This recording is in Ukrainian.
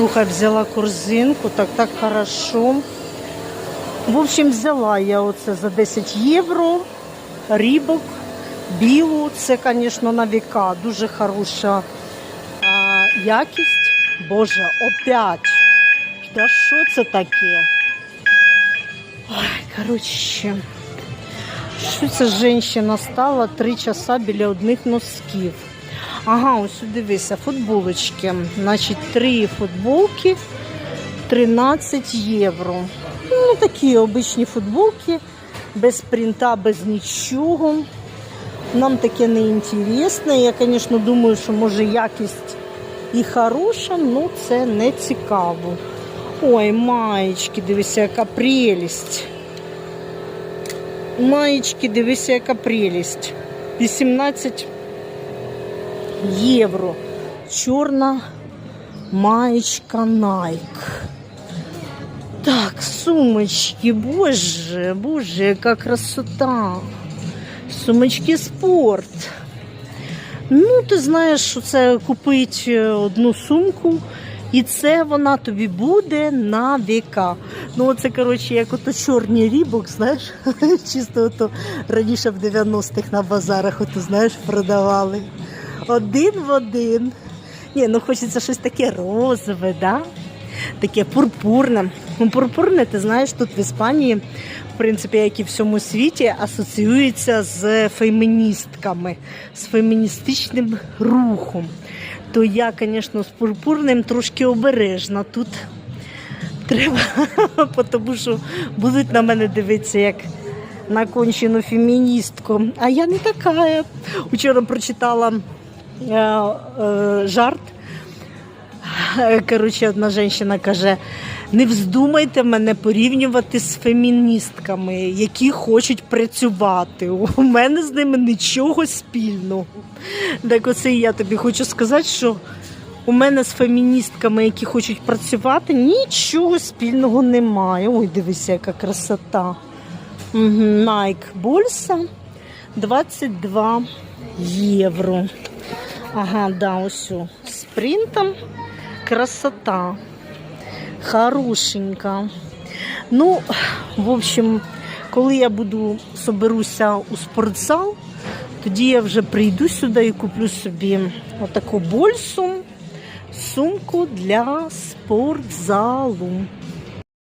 Слухай, взяла корзинку, так так хорошо. В общем, взяла я оце за 10 євро. Рібок, білу. Це, звісно, на віка. Дуже хороша а, якість. Боже, опять. Та що це таке? Ой, коротше. Що ця жінка стала три часа біля одних носків. Ага, ось дивися, футболочки. Значить, три футболки 13 євро. Ну, такі обичні футболки, без принта, без нічого. Нам таке не інтересне. Я, звісно, думаю, що може якість і хороша, але це не цікаво. Ой, маєчки, дивися, яка прелість. Маєчки, дивися, яка прелість. 18 євро. Чорна маєчка Nike. Так, сумочки, боже, боже, яка красота. Сумочки спорт. Ну, ти знаєш, що це купить е, одну сумку, і це вона тобі буде на віка. Ну, це, коротше, як ото чорний рібок, знаєш, чисто ото раніше в 90-х на базарах, ото, знаєш, продавали. Один в один. Ні, ну хочеться щось таке розове, да? таке пурпурне. Ну, пурпурне, ти знаєш, тут в Іспанії, в принципі, як і в всьому світі, асоціюється з феміністками, з феміністичним рухом. То я, звісно, з пурпурним трошки обережна тут. Треба, тому що будуть на мене дивитися як на кончену феміністку. А я не така. Вчора прочитала жарт. Е, Коротше, одна жінка каже: не вздумайте мене порівнювати з феміністками, які хочуть працювати. У мене з ними нічого спільного. Так оце і я тобі хочу сказати, що у мене з феміністками, які хочуть працювати, нічого спільного немає. Ой, дивися, яка красота. Nike Больса 22 євро. Ага, да, ось з принтом. Красота. Хорошенька. Ну, в общем, коли я буду соберуся у спортзал, тоді я вже прийду сюди і куплю собі отаку больсу, сумку для спортзалу.